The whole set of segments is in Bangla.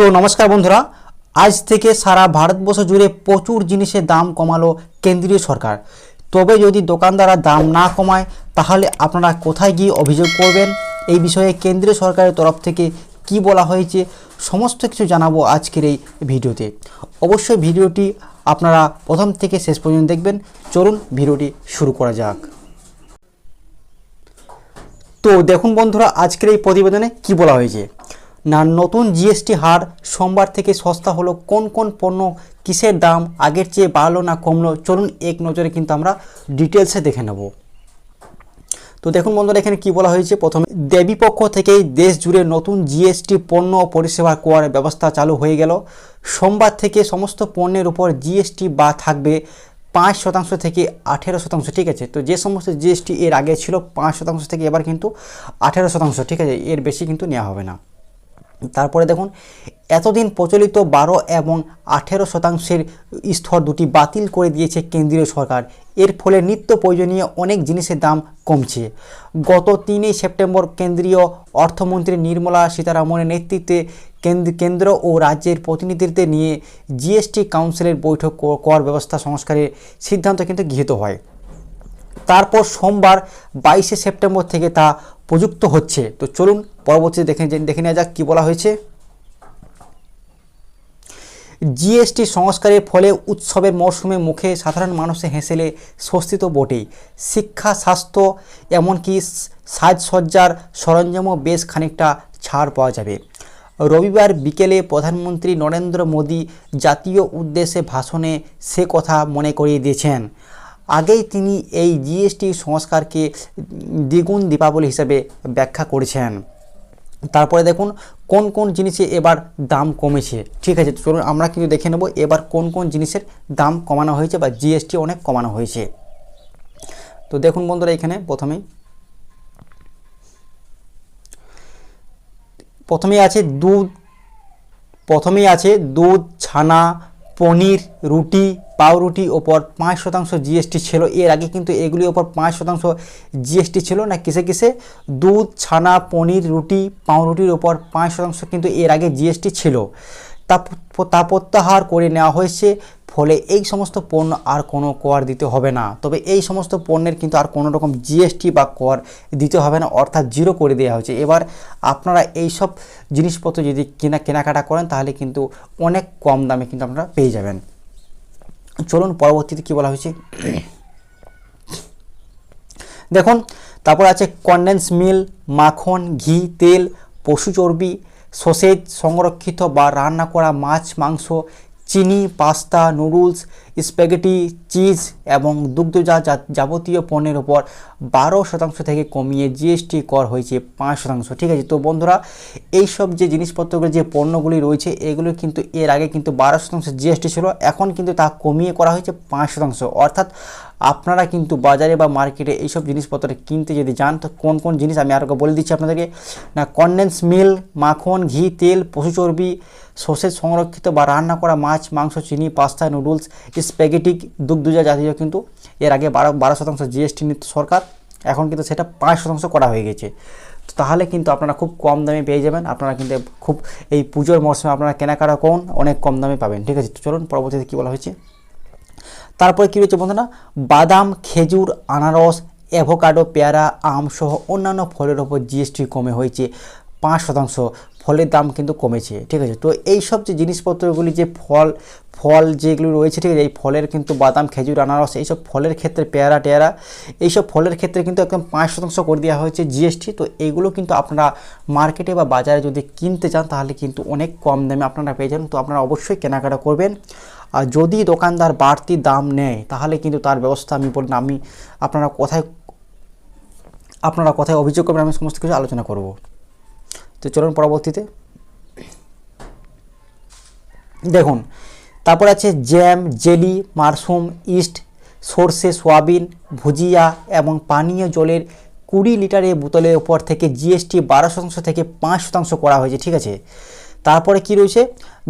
তো নমস্কার বন্ধুরা, আজ থেকে সারা ভারতবর্ষ জুড়ে প্রচুর জিনিসের দাম কমালো কেন্দ্রীয় সরকার। তবে যদি দোকানদাররা দাম না কমায়, তাহলে আপনারা কোথায় গিয়ে অভিযোগ করবেন? এই বিষয়ে কেন্দ্রীয় সরকারের তরফ থেকে কি বলা হয়েছে, সমস্ত কিছু জানাব আজকের এই ভিডিওতে। অবশ্যই ভিডিওটি আপনারা প্রথম থেকে শেষ পর্যন্ত দেখবেন। চলুন ভিডিওটি শুরু করা যাক। তো দেখুন বন্ধুরা, আজকের এই প্রতিবেদনে কি বলা হয়েছে? না নতুন জিএসটি হার সোমবার থেকে সস্তা হলো, কোন কোন পণ্য কিসের দাম আগের চেয়ে বাড়লো না কমলো, চলুন এক নজরে কিন্তু আমরা ডিটেলসে দেখে নেব। তো দেখুন বন্ধুরা, এখানে কি বলা হয়েছে? প্রথমে, দেবী পক্ষ থেকেই দেশ জুড়ে নতুন জিএসটি পণ্য পরিষেবা করার ব্যবস্থা চালু হয়ে গেল। সোমবার থেকে সমস্ত পণ্যের উপর জিএসটি বা থাকবে পাঁচ শতাংশ থেকে আঠেরো শতাংশ, ঠিক আছে? তো যে সমস্ত জিএসটি এর আগে ছিল, পাঁচ শতাংশ থেকে এবার কিন্তু আঠেরো শতাংশ, ঠিক আছে? এর বেশি কিন্তু নেওয়া হবে না। তারপরে দেখুন, এতদিন প্রচলিত বারো এবং আঠেরো শতাংশের স্তর দুটি বাতিল করে দিয়েছে কেন্দ্রীয় সরকার। এর ফলে নিত্য প্রয়োজনীয় অনেক জিনিসের দাম কমছে। গত তিনই সেপ্টেম্বর কেন্দ্রীয় অর্থমন্ত্রী নির্মলা সীতারামনের নেতৃত্বে কেন্দ্র ও রাজ্যের প্রতিনিধিত্বে নিয়ে জিএসটি কাউন্সিলের বৈঠক কর ব্যবস্থা সংস্কারের সিদ্ধান্ত কিন্তু গৃহীত হয়। তারপর সোমবার বাইশে সেপ্টেম্বর থেকে তা প্রযুক্ত হচ্ছে। তো চলুন পরবর্তীতে দেখে দেখে নেওয়া যাক কী বলা হয়েছে। জিএসটি সংস্কারের ফলে উৎসবের মরশুমে মুখে সাধারণ মানুষের হেসেলে স্বস্তি তো বটেই। শিক্ষা, স্বাস্থ্য, এমনকি সাজসজ্জার সরঞ্জামও বেশ খানিকটা ছাড় পাওয়া যাবে। রবিবার বিকেলে প্রধানমন্ত্রী নরেন্দ্র মোদী জাতীয় উদ্দেশ্যে ভাষণে সে কথা মনে করিয়ে দিয়েছেন। আগেই তিনি এই জিএসটি সংস্কারকে দ্বিগুণ দীপাবলি হিসেবে ব্যাখ্যা করেছেন। তারপরে দেখুন, কোন কোন জিনিসে এবার দাম কমেছে? ঠিক আছে, চলুন আমরা কিন্তু দেখে নেব এবার কোন কোন জিনিসের দাম কমানো হয়েছে বা জিএসটি অনেক কমানো হয়েছে। তো দেখুন বন্ধুরা এখানে প্রথমেই প্রথমেই আছে দুধ, প্রথমেই আছে দুধ, ছানা পনির, রুটি, পাউরুটি ওপর পাঁচ শতাংশ জিএসটি ছিল। এর আগে কিন্তু এগুলির ওপর পাঁচ শতাংশ জিএসটি ছিল না। কিসে কিসে? দুধ, ছানা, পনির, রুটি, পাউরুটির ওপর পাঁচ শতাংশ কিন্তু এর আগে জিএসটি ছিল। তা প্রত্যাহার করে নেওয়া হয়েছে, ফলে এই সমস্ত পণ্য আর কোনো কর দিতে হবে না। তবে এই সমস্ত পণ্যের কিন্তু আর কোনো রকম জিএসটি বা কর দিতে হবে না, অর্থাৎ জিরো করে দেওয়া হয়েছে। এবার আপনারা এই সব জিনিসপত্র যদি কেনা, কেনাকাটা করেন, তাহলে কিন্তু অনেক কম দামে কিন্তু আপনারা পেয়ে যাবেন। চলুন পরবর্তীতে কী বলা হয়েছে? দেখুন, তারপর আছে কন্ডেন্স মিল মাখন, ঘি, তেল, পশু চর্বি সসেজ সংরক্ষিত বা রান্না করা মাছ, মাংস, চিনি, পাস্তা, নুডলস, স্প্যাগেটি, চিজ এবং দুগ্ধজাত যাবতীয় পণ্যের ওপর বারো শতাংশ থেকে কমিয়ে জিএসটি কর হয়েছে পাঁচ শতাংশ। ঠিক আছে, তো বন্ধুরা, এইসব যে জিনিসপত্রগুলো, যে পণ্যগুলি রয়েছে, এগুলো কিন্তু এর আগে কিন্তু বারো শতাংশ জিএসটি ছিল, এখন কিন্তু তা কমিয়ে করা হয়েছে পাঁচ শতাংশ। অর্থাৎ আপনারা কিন্তু বাজারে বা মার্কেটে এইসব জিনিসপত্র কিনতে যদি যান, তো কোন কোন জিনিস আমি আরও বলে দিচ্ছি আপনাদেরকে? না কন্ডেন্স মিল মাখন, ঘি, তেল, পশু চর্বি সসেজ সংরক্ষিত বা রান্না করা মাছ, মাংস, চিনি, পাস্তা নুডলস স্প্যাগেটিক দুগ্ধজা জাতীয় কিন্তু এর আগে বারো বারো শতাংশ জিএসটি নিত সরকার, এখন কিন্তু সেটা পাঁচ শতাংশ করা হয়ে গেছে। তাহলে কিন্তু আপনারা খুব কম দামে পেয়ে যাবেন, আপনারা কিন্তু খুব এই পুজোর মরশুমে আপনারা কেনাকাটা করুন, অনেক কম দামে পাবেন, ঠিক আছে? চলুন পরবর্তীতে কী বলা হয়েছে? তারপরে কী রয়েছে বন্ধুরা? বাদাম, খেজুর, আনারস অ্যাভোকাডো পেয়ারা, আম সহ অন্যান্য ফলের ওপর জিএসটি কমে হয়েছে পাঁচ শতাংশ। ফলের দাম কিন্তু কমেছে, ঠিক আছে? তো এই সব যে জিনিসপত্রগুলি যে ফল ফল যেগুলো রয়েছে, ঠিক আছে? এই ফলের কিন্তু বাদাম, খেজুর, আনারস এইসব ফলের ক্ষেত্রে পেয়ারা, টেয়ারা এইসব ফলের ক্ষেত্রে কিন্তু একদম পাঁচ শতাংশ করে দেওয়া হয়েছে জিএসটি তো এইগুলো কিন্তু আপনারা মার্কেটে বা বাজারে যদি কিনতে চান, তাহলে কিন্তু অনেক কম দামে আপনারা পেয়ে যান তো আপনারা অবশ্যই কেনাকাটা করবেন। আর যদি দোকানদার বাড়তি দাম নেয়, তাহলে কিন্তু তার ব্যবস্থা আমি বললাম আমি আপনারা কোথায় আপনারা কোথায় অভিযোগ করবেন, আমি সমস্ত কিছু আলোচনা করব। তো চলুন পরবর্তীতে। দেখুন, তারপর আছে জ্যাম, জেলি, মাশরুম, ইস্ট, সর্ষে, সোয়াবিন, ভুজিয়া এবং পানীয় জলের কুড়ি লিটারের বোতলের উপর থেকে জিএসটি বারো শতাংশ থেকে পাঁচ শতাংশ করা হয়েছে, ঠিক আছে? তারপরে কি রয়েছে?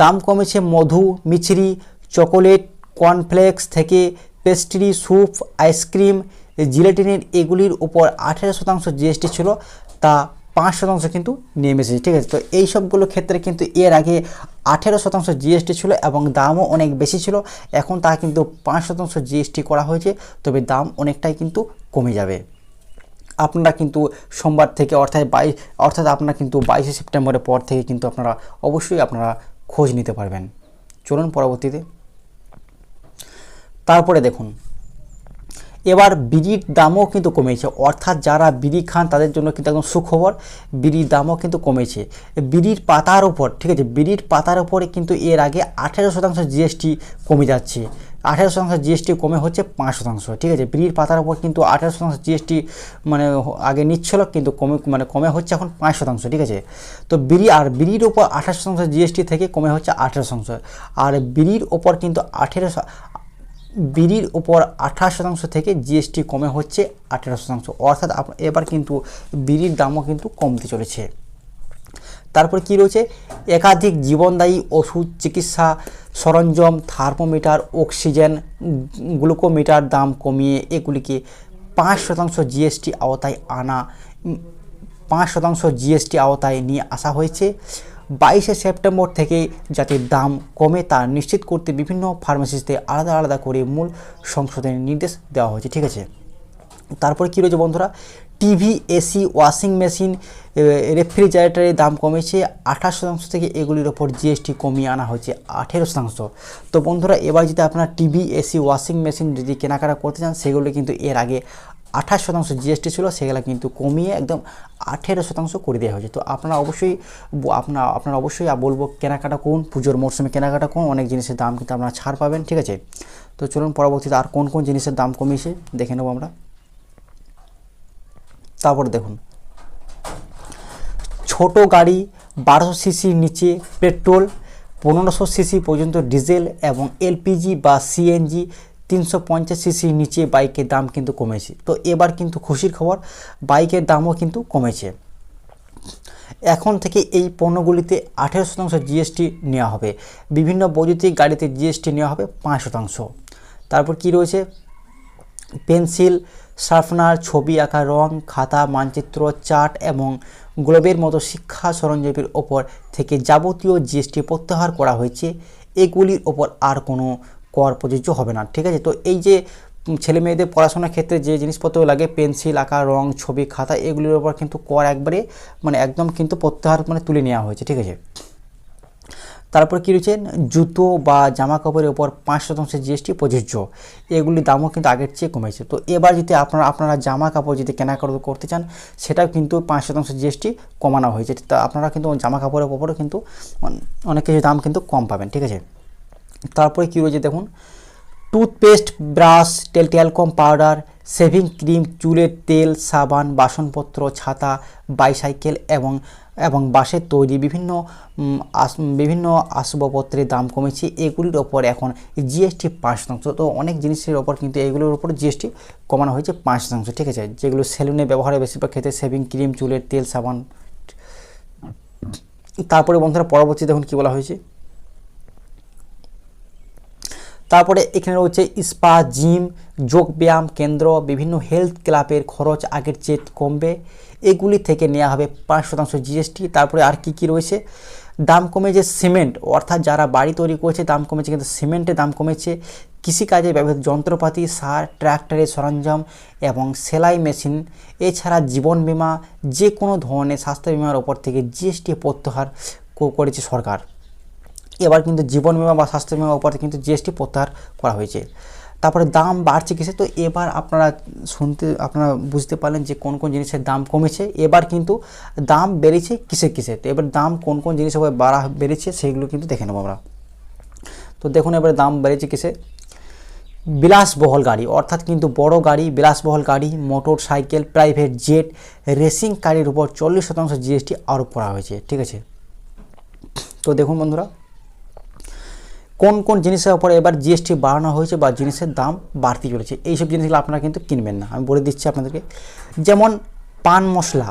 দাম কমেছে মধু, মিছরি চকোলেট, কর্নফ্লেক্স থেকে পেস্ট্রি, স্যুপ, আইসক্রিম, জিলেটিনের এগুলির উপর আঠেরো শতাংশ জিএসটি ছিল, তা পাঁচ শতাংশ কিন্তু নেমে এসেছে, ঠিক আছে? তো এই সবগুলো ক্ষেত্রে কিন্তু এর আগে আঠেরো শতাংশ জিএসটি ছিল এবং দামও অনেক বেশি ছিল, এখন তা কিন্তু পাঁচ শতাংশ জিএসটি করা হয়েছে, তবে দাম অনেকটাই কিন্তু কমে যাবে। আপনারা কিন্তু সোমবার থেকে অর্থাৎ বাইশ অর্থাৎ আপনারা কিন্তু বাইশে সেপ্টেম্বরের পর থেকে কিন্তু আপনারা অবশ্যই আপনারা খোঁজ নিতে পারবেন। চলুন পরবর্তীতে তারপরে দেখুন। এবার বিড়ির দামও কিন্তু কমেছে। অর্থাৎ যারা বিড়ি খান, তাদের জন্য কিন্তু একদম সুখবর, বিড়ির দামও কিন্তু কমেছে। বিড়ির পাতার উপর, ঠিক আছে, বিড়ির পাতার উপরে কিন্তু এর আগে আঠেরো শতাংশ জিএসটি কমে যাচ্ছে। আঠেরো শতাংশ জিএসটি কমে হচ্ছে পাঁচ শতাংশ, ঠিক আছে? বিড়ির পাতার উপর কিন্তু আঠেরো শতাংশ জিএসটি মানে আগে নিচ্ছিল, কিন্তু কমে মানে কমে হচ্ছে এখন পাঁচ শতাংশ, ঠিক আছে? তো বিড়ি আর বিড়ির ওপর আঠাশ শতাংশ জিএসটি থেকে কমে হচ্ছে আঠেরো শতাংশ। আর বিড়ির ওপর কিন্তু আঠেরো বিড়ির উপর আঠাশ শতাংশ থেকে জিএসটি কমে হচ্ছে আঠেরো শতাংশ। অর্থাৎ এবার কিন্তু বিড়ির দামও কিন্তু কমতে চলেছে। তারপর কি রয়েছে? একাধিক জীবনদায়ী ওষুধ, চিকিৎসা, সরঞ্জাম, থার্মোমিটার, অক্সিজেন, গ্লুকোমিটার দাম কমিয়ে এগুলিকে পাঁচ শতাংশ জিএসটি আওতায় আনা পাঁচ শতাংশ জিএসটি আওতায় নিয়ে আসা হয়েছে। বাইশে সেপ্টেম্বর থেকে যাতে দাম কমে, তা নিশ্চিত করতে বিভিন্ন ফার্মেসিতে আলাদা আলাদা করে মূল সংশোধনের নির্দেশ দেওয়া হয়েছে। ঠিক আছে? তারপরে কী রয়েছে বন্ধুরা? টিভি এসি ওয়াশিং মেশিন রেফ্রিজারেটরের দাম কমেছে আঠাশ শতাংশ থেকে এগুলির ওপর জিএসটি কমিয়ে আনা হয়েছে আঠেরো শতাংশ। তো বন্ধুরা, এবার যদি আপনারা টিভি এসি ওয়াশিং মেশিন যদি কেনাকাটা করতে চান, সেগুলো কিন্তু এর আগে আঠাশ শতাংশ জিএসটি ছিল, সেগুলো কিন্তু কমিয়ে একদম আঠেরো শতাংশ করে দেওয়া হয়েছে। তো আপনারা অবশ্যই আপনার আপনারা অবশ্যই বলব কেনাকাটা করুন, পুজোর মরশুমে কেনাকাটা করুন, অনেক জিনিসের দাম কিন্তু আপনারা ছাড় পাবেন, ঠিক আছে? তো চলুন পরবর্তীতে আর কোন কোন জিনিসের দাম কমিয়েছে, দেখে নেব আমরা। তারপর দেখুন, ছোট গাড়ি বারোশো সিসির নিচে পেট্রোল, পনেরোশো সিসি পর্যন্ত ডিজেল এবং এলপিজি বা সিএনজি তিনশো পঞ্চাশ সিসির নিচে বাইকের দাম কিন্তু কমেছে। তো এবার কিন্তু খুশির খবর, বাইকের দামও কিন্তু কমেছে। এখন থেকে এই পণ্যগুলিতে আঠেরো শতাংশ জিএসটি নেওয়া হবে। বিভিন্ন বৈদ্যুতিক গাড়িতে জিএসটি নেওয়া হবে পাঁচ শতাংশ। তারপর কি রয়েছে? পেন্সিল, শার্পনার, ছবি আঁকা রং, খাতা, মানচিত্র, চার্ট এবং গ্লোবের মতো শিক্ষা সরঞ্জামের ওপর থেকে যাবতীয় জিএসটি প্রত্যাহার করা হয়েছে। এগুলির ওপর আর কোনো কর প্রযোজ্য হবে না, ঠিক আছে? তো এই যে ছেলে মেয়েদের পড়াশোনার ক্ষেত্রে যে জিনিসপত্র লাগে, পেন্সিল, আঁকা, রং, ছবি, খাতা, এগুলির ওপর কিন্তু কর একবারে মানে একদম কিন্তু প্রত্যাহার মানে তুলে নেওয়া হয়েছে, ঠিক আছে? তারপর কী রয়েছে? জুতো বা জামা কাপড়ের ওপর পাঁচ শতাংশ জিএসটি প্রযোজ্য। এগুলির দামও কিন্তু আগের চেয়ে কমেছে। তো এবার যদি আপনারা আপনারা জামা কাপড় যদি কেনাকাটা করতে চান, সেটাও কিন্তু পাঁচ শতাংশ জিএসটি কমানো হয়েছে। তা আপনারা কিন্তু জামা কাপড়ের ওপরও কিন্তু অনেক কিছু দাম কিন্তু কম পাবেন, ঠিক আছে? তারপরে কী রয়েছে দেখুন? টুথপেস্ট ব্রাশ তেল ট্যালকম পাউডার শেভিং ক্রিম চুলের তেল, সাবান, বাসনপত্র, ছাতা বাইসাইকেল এবং এবং বাঁশের তৈরি বিভিন্ন আস- বিভিন্ন আসবাবপত্রের দাম কমেছে। এগুলির ওপর এখন জিএসটি পাঁচ শতাংশ। তো অনেক জিনিসের ওপর কিন্তু এগুলোর ওপর জিএসটি কমানো হয়েছে পাঁচ শতাংশ, ঠিক আছে? যেগুলো সেলুনে ব্যবহারে বেশিরভাগ ক্ষেত্রে শেভিং ক্রিম চুলের তেল, সাবান, তারপরে বন্ধুরা পরবর্তী দেখুন কী বলা হয়েছে। তারপরে এখানে রয়েছে স্পা, জিম, যোগ ব্যায়াম কেন্দ্র, বিভিন্ন হেলথ ক্লাবের খরচ আগের চেয়ে কমবে। এগুলি থেকে নেওয়া হবে পাঁচ শতাংশ জিএসটি তারপরে আর কি কি রয়েছে? দাম কমেছে সিমেন্ট। অর্থাৎ যারা বাড়ি তৈরি করেছে, দাম কমেছে কিন্তু সিমেন্টের দাম কমেছে। কৃষিকাজে ব্যবহৃত যন্ত্রপাতি, সার ট্র্যাক্টরের সরঞ্জাম এবং সেলাই মেশিন। এছাড়া জীবন বিমা যে কোনো ধরনের স্বাস্থ্য বিমার ওপর থেকে জিএসটি প্রত্যাহার করেছে সরকার। এবার কিন্তু জীবন বিমা বা স্বাস্থ্য বিমার উপরে কিন্তু জিএসটি প্রত্যাহার করা হয়েছে। তারপরে দাম বাড়ছে কিসে? তো এবার আপনারা শুনতে, আপনারা বুঝতে পারলেন যে কোন কোন জিনিসের দাম কমেছে। এবার কিন্তু দাম বেড়েছে কিসে কিসে? তো এবার দাম কোন কোন উপরে বাড়া বেড়েছে সেগুলো কিন্তু দেখে নেব আমরা। তো দেখুন এবারে দাম বেড়েছে কিসে? বিলাসবহল গাড়ি, অর্থাৎ কিন্তু বড় গাড়ি, বিলাসবহল গাড়ি, motor cycle, private jet, racing গাড়ির উপর চল্লিশ শতাংশ জিএসটি আরোপ করা হয়েছে। ঠিক আছে? তো দেখুন বন্ধুরা কোন কোন জিনিসের উপরে এবার জিএসটি বাড়ানো হয়েছে বা জিনিসের দাম বাড়তে চলেছে, এইসব জিনিসগুলো আপনারা কিন্তু কিনবেন না। আমি বলে দিচ্ছি আপনাদেরকে, যেমন পান মশলা,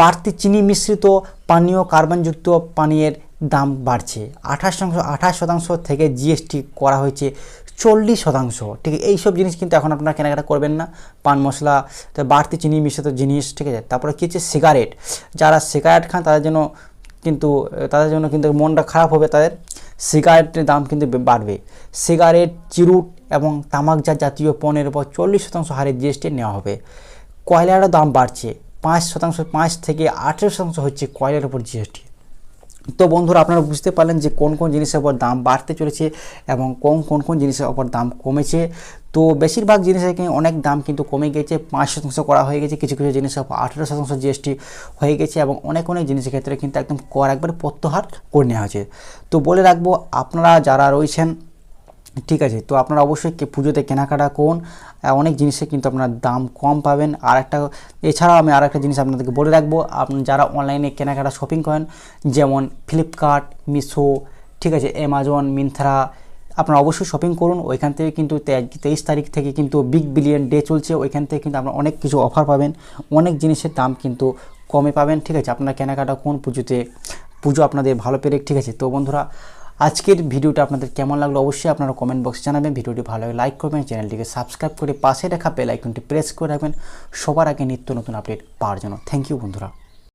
বাড়তি চিনি মিশ্রিত পানীয় কার্বনযুক্ত পানীয়ের দাম বাড়ছে। আঠাশ শতাংশ আঠাশ শতাংশ থেকে জিএসটি করা হয়েছে চল্লিশ শতাংশ। ঠিক আছে এইসব জিনিস কিন্তু এখন আপনারা কেনাকাটা করবেন না। পান মশলা বাড়তি চিনি মিশ্রিত জিনিস, ঠিক আছে? তারপরে কী হচ্ছে? সিগারেট। যারা সিগারেট খান, তাদের জন্য কিন্তু, তাদের জন্য কিন্তু মনটা খারাপ হবে, তাদের সিগারেটের দাম কিন্তু বাড়বে। সিগারেট, চিরুট এবং তামাকজাত জাতীয় পণ্যের উপর চল্লিশ শতাংশ হারে জিএসটি নেওয়া হবে। কয়লারও দাম বাড়ছে। পাঁচ শতাংশ, পাঁচ থেকে আঠেরো শতাংশ হচ্ছে কয়লার উপর জিএসটি। তো বন্ধুরা, আপনারা বুঝতে পারলেন যে কোন কোন জিনিসের ওপর দাম বাড়তে চলেছে এবং কোন কোন কোন জিনিসের ওপর দাম কমেছে। তো বেশিরভাগ জিনিসের অনেক দাম কিন্তু কমে গেছে। পাঁচ শতাংশ করা হয়ে গেছে, কিছু কিছু জিনিসের উপর আঠেরো শতাংশ জিএসটি হয়ে গেছে এবং অনেক অনেক জিনিসের ক্ষেত্রে কিন্তু একদম কর একবার প্রত্যাহার করে নেওয়া হয়েছে। তো বলে রাখব, আপনারা যারা রয়েছেন ঠিক আছে তো আপনারা অবশ্যই পুজোতে কেনাকাটা আহ, অনেক জিনিসে কিন্তু আপনার দাম কম পাবেন। আর একটা এছাড়াও আমি আর একটা জিনিস আপনাদেরকে বলে রাখব। আপনি যারা অনলাইনে কেনাকাটা শপিং করেন যেমন ফ্লিপকার্ট মিশো ঠিক আছে অ্যামাজন মিন্ত্রা আপনারা অবশ্যই শপিং করুন। ওইখান থেকে কিন্তু তেইশ তারিখ থেকে কিন্তু বিগ বিলিয়ন ডে চলছে। ওইখান থেকে কিন্তু আপনারা অনেক কিছু অফার পাবেন। অনেক জিনিসের দাম কিন্তু কমে পাবেন। ঠিক আছে আপনারা কেনাকাটা কোন পুজোতে। পুজো আপনাদের ভালো পেরে ঠিক আছে তো বন্ধুরা আজকের ভিডিওটা আপনাদের কেমন লাগল অবশ্যই আপনারা কমেন্ট বক্সে জানাবেন। ভিডিওটি ভালো লাগে লাইক করবেন, চ্যানেলটিকে সাবস্ক্রাইব করে পাশে রাখা বেল আইকনটি প্রেস করে রাখবেন। সবার আগে নিত্য নতুন আপডেট পাওয়ার জন্য। থ্যাংক ইউ বন্ধুরা।